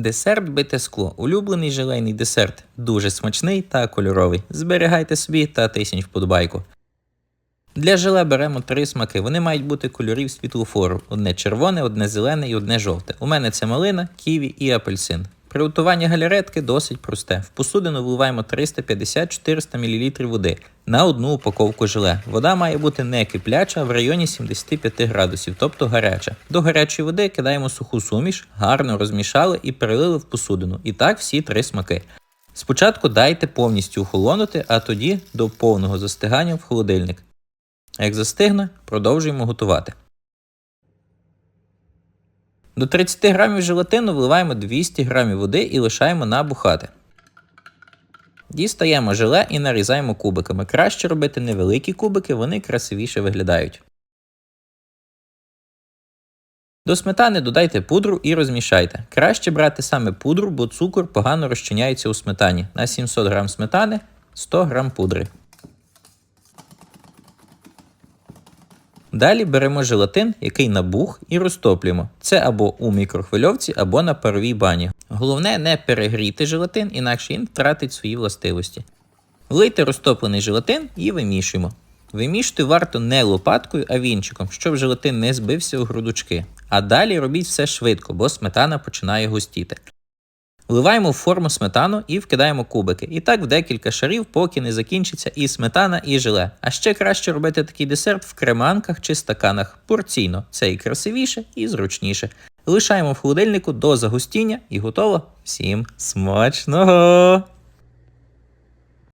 Десерт бите скло. Улюблений желейний десерт. Дуже смачний та кольоровий. Зберігайте собі та тисніть вподобайку. Для желе беремо три смаки. Вони мають бути кольорів світлофору: одне червоне, одне зелене і одне жовте. У мене це малина, ківі і апельсин. Приготування галеретки досить просте. В посудину вливаємо 350-400 мл води на одну упаковку желе. Вода має бути не кипляча, в районі 75 градусів, тобто гаряча. До гарячої води кидаємо суху суміш, гарно розмішали і перелили в посудину. І так всі три смаки. Спочатку дайте повністю охолонути, а тоді до повного застигання в холодильник. Як застигне, продовжуємо готувати. До 30 грамів желатину вливаємо 200 грамів води і лишаємо набухати. Дістаємо желе і нарізаємо кубиками. Краще робити невеликі кубики, вони красивіше виглядають. До сметани додайте пудру і розмішайте. Краще брати саме пудру, бо цукор погано розчиняється у сметані. На 700 г сметани 100 г пудри. Далі беремо желатин, який набух, і розтоплюємо. Це або у мікрохвильовці, або на паровій бані. Головне не перегріти желатин, інакше він втратить свої властивості. Влийте розтоплений желатин і вимішуємо. Вимішувати варто не лопаткою, а вінчиком, щоб желатин не збився у грудочки. А далі робіть все швидко, бо сметана починає густіти. Вливаємо в форму сметану і вкидаємо кубики. І так в декілька шарів, поки не закінчиться і сметана, і желе. А ще краще робити такий десерт в креманках чи стаканах порційно. Це і красивіше, і зручніше. Лишаємо в холодильнику до загустіння і готово. Всім смачного!